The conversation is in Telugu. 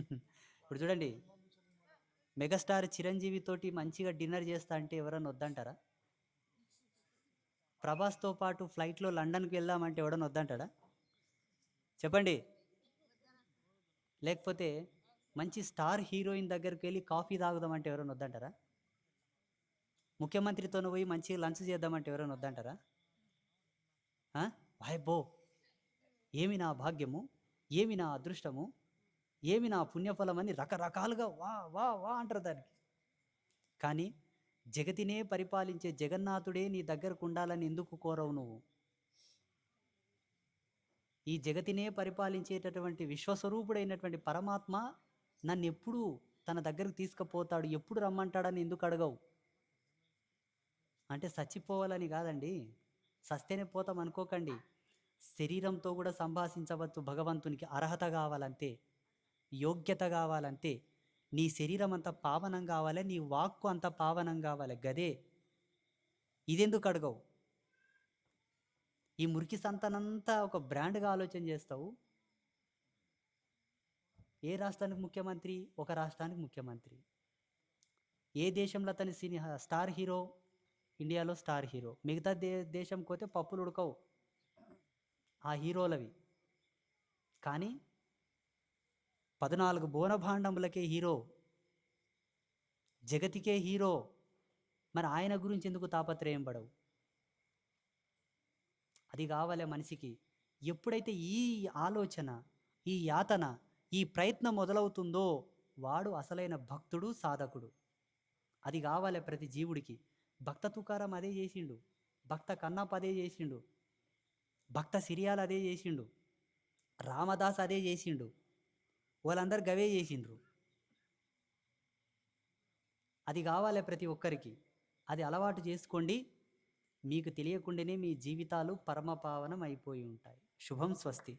ఇప్పుడు చూడండి. మెగాస్టార్ చిరంజీవి తోటి మంచిగా డిన్నర్ చేస్తా అంటే ఎవరన్నా వద్దంటారా? ప్రభాస్తో పాటు ఫ్లైట్లో లండన్కి వెళ్దామంటే ఎవడన్నా వద్దంటాడా? చెప్పండి. లేకపోతే మంచి స్టార్ హీరోయిన్ దగ్గరికి వెళ్ళి కాఫీ తాగుదామంటే ఎవరైనా వద్దంటారా? ముఖ్యమంత్రితో పోయి మంచిగా లంచ్ చేద్దామంటే ఎవరైనా వద్దంటారా? ఆ? వాయబ్బో ఏమి నా భాగ్యము? ఏమి నా అదృష్టము? ఏమి నా పుణ్యఫలం అని రకరకాలుగా వా వా వా అంటారు దానికి. కానీ జగతినే పరిపాలించే జగన్నాథుడే నీ దగ్గరకు ఉండాలని ఎందుకు కోరవు నువ్వు? ఈ జగతినే పరిపాలించేటటువంటి విశ్వస్వరూపుడైనటువంటి పరమాత్మ నన్ను ఎప్పుడు తన దగ్గరకు తీసుకుపోతాడు ఎప్పుడు రమ్మంటాడని ఎందుకు అడగవు? అంటే చచ్చిపోవాలని కాదండి. సస్తేనే పోతాం అనుకోకండి. శరీరంతో కూడా సంభాషించవచ్చు భగవంతునికి అర్హత కావాలంతే. యోగ్యత కావాలంతే నీ శరీరం అంత పావనం కావాలి నీ వాక్కు అంత పావనం కావాలి గదే. ఇదెందుకు అడగవు? ఈ మురికి సంతనంతా ఒక బ్రాండ్గా ఆలోచన చేస్తావు? ఏ రాష్ట్రానికి ముఖ్యమంత్రి? ఒక రాష్ట్రానికి ముఖ్యమంత్రి. ఏ దేశంలో అతని సినీ స్టార్ హీరో? ఇండియాలో స్టార్ హీరో. మిగతా దే దేశంకి పోతే పప్పులు ఉడకవు. ఆ హీరోలవి. కానీ పద్నాలుగు బోనభాండములకే హీరో. జగతికే హీరో. మరి ఆయన గురించి ఎందుకు తాపత్రయం పడవు? అది కావాలి మనిషికి. ఎప్పుడైతే ఈ ఆలోచన ఈ యాతన ఈ ప్రయత్నం మొదలవుతుందో వాడు అసలైన భక్తుడు సాధకుడు. అది కావాలి ప్రతి జీవుడికి. భక్త తుకారం అదే చేసిండు. భక్త కన్నప్ప అదే చేసిండు. భక్త సిరియాలు అదే చేసిండు. రామదాస్ అదే చేసిండు. వాళ్ళందరు గవే చేసిండ్రు. అది కావాలి ప్రతి ఒక్కరికి. అది అలవాటు చేసుకోండి. మీకు తెలియకుండానే మీ జీవితాలు పరమపావనం అయిపోయి ఉంటాయి. శుభం స్వస్తి.